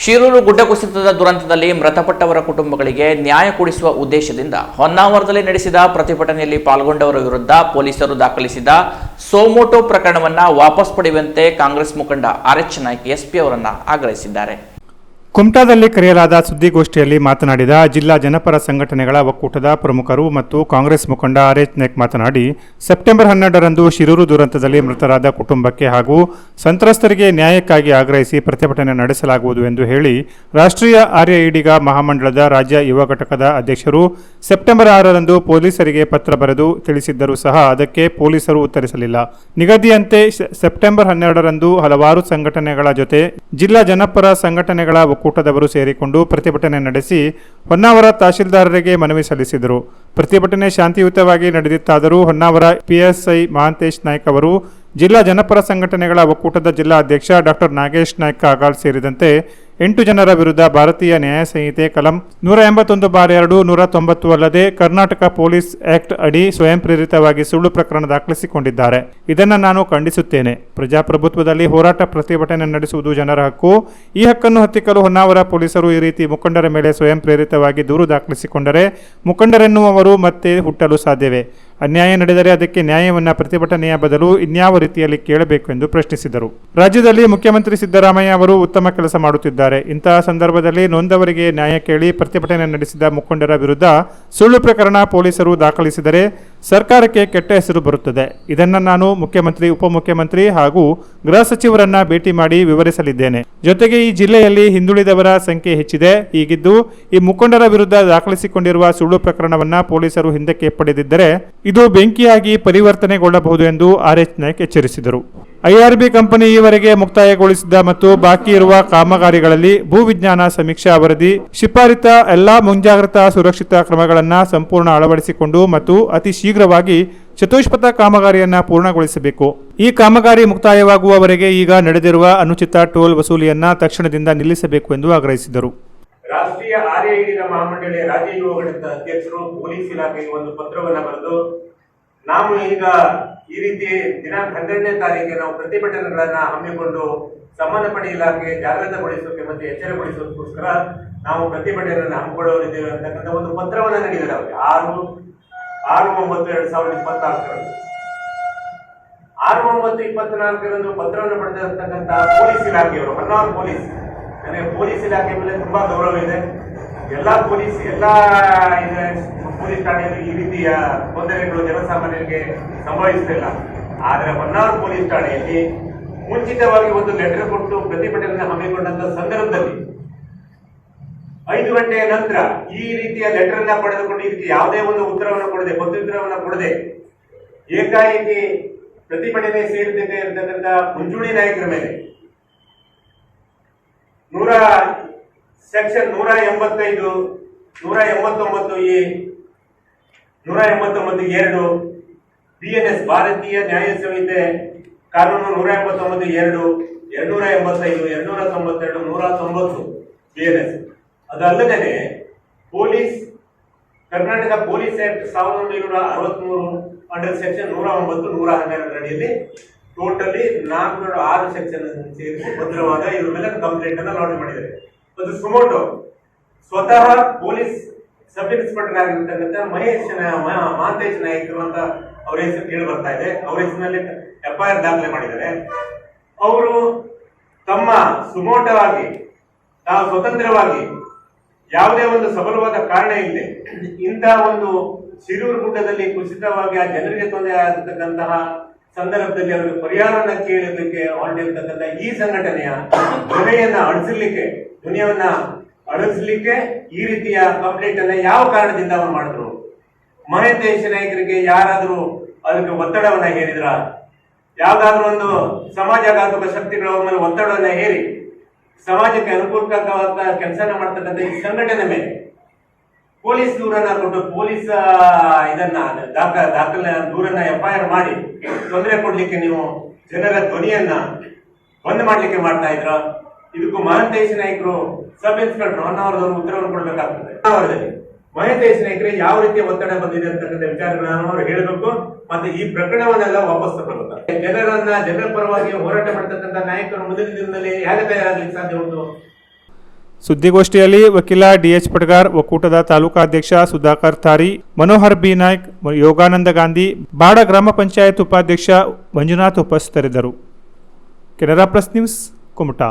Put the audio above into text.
ಶಿರೂರು ಗುಡ್ಡ ಕುಸಿತದ ದುರಂತದಲ್ಲಿ ಮೃತಪಟ್ಟವರ ಕುಟುಂಬಗಳಿಗೆ ನ್ಯಾಯ ಕೊಡಿಸುವ ಉದ್ದೇಶದಿಂದ ಹೊನ್ನಾವರದಲ್ಲಿ ನಡೆಸಿದ ಪ್ರತಿಭಟನೆಯಲ್ಲಿ ಪಾಲ್ಗೊಂಡವರ ವಿರುದ್ಧ ಪೊಲೀಸರು ದಾಖಲಿಸಿದ ಸೋಮೋಟೋ ಪ್ರಕರಣವನ್ನು ವಾಪಸ್ ಪಡೆಯುವಂತೆ ಕಾಂಗ್ರೆಸ್ ಮುಖಂಡ ಆರ್ ಎಚ್ ನಾಯ್ಕ್ ಎಸ್ಪಿ ಅವರನ್ನು ಆಗ್ರಹಿಸಿದ್ದಾರೆ. ಕುಮಟಾದಲ್ಲಿ ಕರೆಯಲಾದ ಸುದ್ದಿಗೋಷ್ಠಿಯಲ್ಲಿ ಮಾತನಾಡಿದ ಜಿಲ್ಲಾ ಜನಪರ ಸಂಘಟನೆಗಳ ಒಕ್ಕೂಟದ ಪ್ರಮುಖರು ಮತ್ತು ಕಾಂಗ್ರೆಸ್ ಮುಖಂಡ ಆರ್ ಎಚ್ ನಾಯ್ಕ್ ಮಾತನಾಡಿ, ಸೆಪ್ಟೆಂಬರ್ ಹನ್ನೆರಡರಂದು ಶಿರೂರು ದುರಂತದಲ್ಲಿ ಮೃತರಾದ ಕುಟುಂಬಕ್ಕೆ ಹಾಗೂ ಸಂತ್ರಸ್ತರಿಗೆ ನ್ಯಾಯಕ್ಕಾಗಿ ಆಗ್ರಹಿಸಿ ಪ್ರತಿಭಟನೆ ನಡೆಸಲಾಗುವುದು ಎಂದು ಹೇಳಿ, ರಾಷ್ಟ್ರೀಯ ಆರ್ಯ ಈಡಿಗ ಮಹಾಮಂಡಳದ ರಾಜ್ಯ ಯುವ ಘಟಕದ ಅಧ್ಯಕ್ಷರು ಸೆಪ್ಟೆಂಬರ್ ಆರರಂದು ಪೊಲೀಸರಿಗೆ ಪತ್ರ ಬರೆದು ತಿಳಿಸಿದ್ದರೂ ಸಹ ಅದಕ್ಕೆ ಪೊಲೀಸರು ಉತ್ತರಿಸಲಿಲ್ಲ. ನಿಗದಿಯಂತೆ ಸೆಪ್ಟೆಂಬರ್ ಹನ್ನೆರಡರಂದು ಹಲವಾರು ಸಂಘಟನೆಗಳ ಜೊತೆ ಜಿಲ್ಲಾ ಜನಪರ ಸಂಘಟನೆಗಳ ಒಕ್ಕೂಟದವರು ಸೇರಿಕೊಂಡು ಪ್ರತಿಭಟನೆ ನಡೆಸಿ ಹೊನ್ನಾವರ ತಹಶೀಲ್ದಾರರಿಗೆ ಮನವಿ ಸಲ್ಲಿಸಿದರು. ಪ್ರತಿಭಟನೆ ಶಾಂತಿಯುತವಾಗಿ ನಡೆದಿತ್ತಾದರೂ ಹೊನ್ನಾವರ ಪಿಎಸ್ಐ ಮಹಾಂತೇಶ್ ನಾಯ್ಕ್ ಅವರು ಜಿಲ್ಲಾ ಜನಪರ ಸಂಘಟನೆಗಳ ಒಕ್ಕೂಟದ ಜಿಲ್ಲಾ ಅಧ್ಯಕ್ಷ ಡಾಕ್ಟರ್ ನಾಗೇಶ್ ನಾಯ್ಕ ಅಗಾಲ್ ಸೇರಿದಂತೆ ಎಂಟು ಜನರ ವಿರುದ್ಧ ಭಾರತೀಯ ನ್ಯಾಯ ಸಂಹಿತೆ ಕಲಂ ನೂರ ಎಂಬತ್ತೊಂದು ಬಾರ್ ಎರಡು, ನೂರ ತೊಂಬತ್ತು ಅಲ್ಲದೆ ಕರ್ನಾಟಕ ಪೊಲೀಸ್ ಆಕ್ಟ್ ಅಡಿ ಸ್ವಯಂ ಪ್ರೇರಿತವಾಗಿ ಸುಳ್ಳು ಪ್ರಕರಣ ದಾಖಲಿಸಿಕೊಂಡಿದ್ದಾರೆ. ಇದನ್ನು ನಾನು ಖಂಡಿಸುತ್ತೇನೆ. ಪ್ರಜಾಪ್ರಭುತ್ವದಲ್ಲಿ ಹೋರಾಟ ಪ್ರತಿಭಟನೆ ನಡೆಸುವುದು ಜನರ ಹಕ್ಕು. ಈ ಹಕ್ಕನ್ನು ಹತ್ತಿಕ್ಕಲು ಹೊನ್ನಾವರ ಪೊಲೀಸರು ಈ ರೀತಿ ಮುಖಂಡರ ಮೇಲೆ ಸ್ವಯಂ ಪ್ರೇರಿತವಾಗಿ ದೂರು ದಾಖಲಿಸಿಕೊಂಡರೆ ಮುಖಂಡರೆನ್ನುವವರು ಮತ್ತೆ ಹುಟ್ಟಲು ಸಾಧ್ಯವೇ? ಅನ್ಯಾಯ ನಡೆದರೆ ಅದಕ್ಕೆ ನ್ಯಾಯವನ್ನು ಪ್ರತಿಭಟನೆಯ ಬದಲು ಇನ್ಯಾವ ರೀತಿಯಲ್ಲಿ ಕೇಳಬೇಕು ಎಂದು ಪ್ರಶ್ನಿಸಿದರು. ರಾಜ್ಯದಲ್ಲಿ ಮುಖ್ಯಮಂತ್ರಿ ಸಿದ್ದರಾಮಯ್ಯ ಅವರು ಉತ್ತಮ ಕೆಲಸ ಮಾಡುತ್ತಿದ್ದಾರೆ. ಇಂತಹ ಸಂದರ್ಭದಲ್ಲಿ ನೊಂದವರಿಗೆ ನ್ಯಾಯ ಕೇಳಿ ಪ್ರತಿಭಟನೆ ನಡೆಸಿದ ಮುಖಂಡರ ವಿರುದ್ಧ ಸುಳ್ಳು ಪ್ರಕರಣ ಪೊಲೀಸರು ದಾಖಲಿಸಿದರೆ ಸರ್ಕಾರಕ್ಕೆ ಕೆಟ್ಟ ಹೆಸರು ಬರುತ್ತದೆ. ಇದನ್ನು ನಾನು ಮುಖ್ಯಮಂತ್ರಿ, ಉಪಮುಖ್ಯಮಂತ್ರಿ ಹಾಗೂ ಗೃಹ ಸಚಿವರನ್ನ ಭೇಟಿ ಮಾಡಿ ವಿವರಿಸಲಿದ್ದೇನೆ. ಜೊತೆಗೆ ಈ ಜಿಲ್ಲೆಯಲ್ಲಿ ಹಿಂದುಳಿದವರ ಸಂಖ್ಯೆ ಹೆಚ್ಚಿದೆ. ಹೀಗಿದ್ದು, ಈ ಮುಖಂಡರ ವಿರುದ್ಧ ದಾಖಲಿಸಿಕೊಂಡಿರುವ ಸುಳ್ಳು ಪ್ರಕರಣವನ್ನ ಪೊಲೀಸರು ಹಿಂದಕ್ಕೆ ಪಡೆದಿದ್ದರೆ ಇದು ಬೆಂಕಿಯಾಗಿ ಪರಿವರ್ತನೆಗೊಳ್ಳಬಹುದು ಎಂದು ಆರ್ ಎಚ್ ನಾಯ್ಕ್ ಎಚ್ಚರಿಸಿದರು ಐಆರ್ಬಿ ಕಂಪನಿ ಈವರೆಗೆ ಮುಕ್ತಾಯಗೊಳಿಸಿದ್ದ ಮತ್ತು ಬಾಕಿ ಇರುವ ಕಾಮಗಾರಿಗಳಲ್ಲಿ ಭೂವಿಜ್ಞಾನ ಸಮೀಕ್ಷಾ ವರದಿ ಶಿಫಾರಿತ ಎಲ್ಲಾ ಮುಂಜಾಗ್ರತಾ ಸುರಕ್ಷಿತ ಕ್ರಮಗಳನ್ನು ಸಂಪೂರ್ಣ ಅಳವಡಿಸಿಕೊಂಡು ಮತ್ತು ಅತಿ ಶೀಘ್ರವಾಗಿ ಚತುಷ್ಪಥ ಕಾಮಗಾರಿಯನ್ನು ಪೂರ್ಣಗೊಳಿಸಬೇಕು. ಈ ಕಾಮಗಾರಿ ಮುಕ್ತಾಯವಾಗುವವರೆಗೆ ಈಗ ನಡೆದಿರುವ ಅನುಚಿತ ಟೋಲ್ ವಸೂಲಿಯನ್ನ ತಕ್ಷಣದಿಂದ ನಿಲ್ಲಿಸಬೇಕು ಎಂದು ಆಗ್ರಹಿಸಿದರು. ರಾಷ್ಟ್ರೀಯ ಆರ್ಯ ಹಿಡಿದ ಮಹಾಮಂಡಳಿಯ ರಾಜ್ಯ ಯುವ ಘಟಕದ ಅಧ್ಯಕ್ಷರು ಪೊಲೀಸ್ ಇಲಾಖೆಗೆ ಒಂದು ಪತ್ರವನ್ನು ಬರೆದು, ನಾವು ಈಗ ಈ ರೀತಿ ದಿನಾಂಕ ಹನ್ನೆರಡನೇ ತಾರೀಕಿಗೆ ನಾವು ಪ್ರತಿಭಟನೆಗಳನ್ನ ಹಮ್ಮಿಕೊಂಡು ಸಂಬಂಧಪಟ್ಟ ಇಲಾಖೆ ಜಾಗೃತಗೊಳಿಸೋಕೆ ಮತ್ತೆ ಎಚ್ಚರಗೊಳಿಸೋದಕ್ಕೋಸ್ಕರ ನಾವು ಪ್ರತಿಭಟನೆಯನ್ನು ಹಮ್ಮಿಕೊಳ್ಳೋರಿದ್ದೇವೆ ಅಂತಕ್ಕಂಥ ಒಂದು ಪತ್ರವನ್ನು ನೀಡಿದ್ದಾರೆ ಅವರಿಗೆ. ಆರು ಆರು ಒಂಬತ್ತು, ಎರಡ್ ಸಾವಿರದ ಇಪ್ಪತ್ನಾಲ್ಕರಂದು ಆರು ಒಂಬತ್ತು, ಇಪ್ಪತ್ನಾಲ್ಕರಂದು ಪತ್ರವನ್ನು ಪಡೆದಿರತಕ್ಕಂಥ ಪೊಲೀಸ್ ಇಲಾಖೆಯವರು ಹೊನ್ನಾವರ ಪೊಲೀಸ್. ನನಗೆ ಪೊಲೀಸ್ ಇಲಾಖೆ ಮೇಲೆ ತುಂಬಾ ಗೌರವ ಇದೆ. ಎಲ್ಲಾ ಪೊಲೀಸ್, ಎಲ್ಲ ಪೊಲೀಸ್ ಠಾಣೆಯಲ್ಲಿ ಈ ರೀತಿಯ ತೊಂದರೆಗಳು ಜನಸಾಮಾನ್ಯರಿಗೆ ಸಂಭವಿಸಲಿಲ್ಲ. ಆದರೆ ಹೊನ್ನಾವರ ಪೊಲೀಸ್ ಠಾಣೆಯಲ್ಲಿ ಮುಂಚಿತವಾಗಿ ಒಂದು ಲೆಟರ್ ಕೊಟ್ಟು ಪ್ರತಿಭಟನೆ ಹಮ್ಮಿಕೊಂಡಂತ ಸಂದರ್ಭದಲ್ಲಿ ಐದು ಗಂಟೆಯ ನಂತರ ಈ ರೀತಿಯ ಲೆಟರ್ ಅನ್ನ ಪಡೆದುಕೊಂಡು ಇದಕ್ಕೆ ಯಾವುದೇ ಒಂದು ಉತ್ತರವನ್ನು ಕೊಡದೆ ಪ್ರತ್ಯುತ್ತರವನ್ನು ಕೊಡದೆ, ಏಕಾಏಕಿ ಪ್ರತಿಭಟನೆ ಸೇರಿದಂತೆ ಅಂತಕ್ಕಂಥ ಮುಂಚೂಣಿ ನಾಯಕರ ಮೇಲೆ ನೂರ ಸೆಕ್ಷನ್ ನೂರ ಎಂಬತ್ತೈದು, ನೂರ ಎಂಬತ್ತೊಂಬತ್ತು ಎ ನೂರ ಎಂಬತ್ತೊಂಬತ್ತು ಎರಡು ಬಿ ಎನ್ ಎಸ್ ಭಾರತೀಯ ನ್ಯಾಯ ಸಂಹಿತೆ, ಕಾನೂನು ನೂರ ಎಂಬತ್ತೊಂಬತ್ತು ಎರಡು, ಎರಡ್ನೂರ ಎಂಬತ್ತೈದು, ಎರಡ್ನೂರ ತೊಂಬತ್ತೆರಡು, ನೂರ ತೊಂಬತ್ತು ಬಿ ಎನ್ ಎಸ್ ಅದಲ್ಲದೆ ಪೊಲೀಸ್, ಕರ್ನಾಟಕ ಪೊಲೀಸ್ ಆಕ್ಟ್ ಸಾವಿರದ ಒಂಬೈನೂರ ಅರವತ್ಮೂರು ಅಂಡರ್ ಸೆಕ್ಷನ್ ನೂರ ಒಂಬತ್ತು, ನೂರ ಹನ್ನೆರಡರ ಅಡಿಯಲ್ಲಿ ಟೋಟಲಿ ನಾಲ್ಕು ಆರು ಸೆಕ್ಷನ್ ಸೇರಿಸಿ ಭದ್ರವಾದ ಇದ್ರ ಮೇಲೆ ಕಂಪ್ಲೇಂಟ್ ಅನ್ನು ಲಾಂಚ್ ಮಾಡಿದ್ದಾರೆ. ಮತ್ತು ಸುಮೋಟೋ, ಸ್ವತಃ ಪೊಲೀಸ್ ಸಬ್ ಇನ್ಸ್ಪೆಕ್ಟರ್ ಆಗಿರ್ತಕ್ಕಂಥ ಮಹೇಶ್ ಮಹಾಂತೇಶ್ ನಾಯ್ಕರು ಅಂತ ಅವ್ರ ಹೆಸರು ಕೇಳಿ ಬರ್ತಾ ಇದೆ. ಅವ್ರ ಹೆಸರಿನಲ್ಲಿ ಎಫ್ ಐ ಆರ್ ದಾಖಲೆ ಮಾಡಿದ್ದಾರೆ. ಅವರು ತಮ್ಮ ಸುಮೋಟವಾಗಿ, ತಾವು ಸ್ವತಂತ್ರವಾಗಿ ಯಾವುದೇ ಒಂದು ಸಬಲವಾದ ಕಾರಣ ಇಲ್ಲದೆ ಇಂತಹ ಒಂದು ಶಿರೂರು ಗುಡ್ಡದಲ್ಲಿ ಕುಸಿತವಾಗಿ ಆ ಜನರಿಗೆ ತೊಂದರೆ ಆಗಿರ್ತಕ್ಕಂತಹ ಸಂದರ್ಭದಲ್ಲಿ ಅವರು ಪರಿಹಾರವನ್ನ ಕೇಳಲಿಕ್ಕೆ ಹೊರಟಿರ್ತಕ್ಕಂಥ ಈ ಸಂಘಟನೆಯ ಧ್ವನಿಯನ್ನ ಅಳಿಸಲಿಕ್ಕೆ ಧ್ವನಿಯವನ್ನ ಅಳಿಸಲಿಕ್ಕೆ ಈ ರೀತಿಯ ಕಂಪ್ಲೇಂಟ್ ಅನ್ನ ಯಾವ ಕಾರಣದಿಂದ ಅವರು ಮಾಡಿದ್ರು? ಮಹೇಂದೇಶ ನಾಯಕರಿಗೆ ಯಾರಾದರೂ ಅದಕ್ಕೆ ಒತ್ತಡವನ್ನ ಹೇರಿದ್ರ? ಯಾವ್ದಾದ್ರು ಒಂದು ಸಮಾಜಘಾತಕ ಶಕ್ತಿಗಳ ಮೇಲೆ ಒತ್ತಡವನ್ನ ಹೇರಿ ಸಮಾಜಕ್ಕೆ ಅನುಕೂಲಕರವಾದ ಕೆಲಸನ ಮಾಡ್ತಕ್ಕಂಥ ಈ ಸಂಘಟನೆ ಮೇಲೆ ಪೊಲೀಸ್ ದೂರನ್ನ ಕೊಟ್ಟು ಪೊಲೀಸ್ ಇದನ್ನ, ದಾಖ, ದಾಖಲೆ ದೂರನ್ನ ಎಫ್ ಐ ಆರ್ ಮಾಡಿ ತೊಂದರೆ ಕೊಡ್ಲಿಕ್ಕೆ ನೀವು ಜನರ ಧ್ವನಿಯನ್ನ ಬಂದ್ ಮಾಡ್ಲಿಕ್ಕೆ ಮಾಡ್ತಾ ಇದ್ರ. ಇದಕ್ಕೂ ಮಹಂತೇಶ್ ನಾಯಕರು ಸಬ್ ಇನ್ಸ್ಪೆಕ್ಟರ್ ಹೊನ್ನಾವರದವರು ಉತ್ತರವನ್ನು ಕೊಡಬೇಕಾಗ್ತದೆ. ಮಹೇಂದ್ರ ಸ್ನೇಹಿತರೆ, ಯಾವ ರೀತಿ ಒತ್ತಡ ಬಂದಿದೆ ಅಂತಕ್ಕಂಥ ವಿಚಾರಗಳನ್ನು ಅವರು ಹೇಳಬೇಕು ಮತ್ತೆ ಈ ಪ್ರಕರಣವನ್ನೆಲ್ಲ ವಾಪಸ್ ತಗೊಳ್ಳುತ್ತಾರೆ ಜನರನ್ನ, ಜನರ ಪರವಾಗಿ ಹೋರಾಟ ಮಾಡತಕ್ಕಂಥ ನಾಯಕರು ಮುಂದಿನ ದಿನದಲ್ಲಿ ಹೇಗೆ ತಯಾರಾಗಲಿಕ್ಕೆ ಸಾಧ್ಯ ಉಂಟು? ಸುದ್ದಿಗೋಷ್ಠಿಯಲ್ಲಿ ವಕೀಲ ಡಿಎಚ್ ಪಡ್ಗಾರ್ ಒಕ್ಕೂಟದ ತಾಲೂಕಾಧ್ಯಕ್ಷ ಸುಧಾಕರ್ ಥಾರಿ, ಮನೋಹರ್ ಬಿ ನಾಯ್ಕ್, ಯೋಗಾನಂದ ಗಾಂಧಿ, ಬಾಡ ಗ್ರಾಮ ಪಂಚಾಯತ್ ಉಪಾಧ್ಯಕ್ಷ ಮಂಜುನಾಥ್ ಉಪಸ್ಥಿತರಿದ್ದರು. Canara press news, Kumta.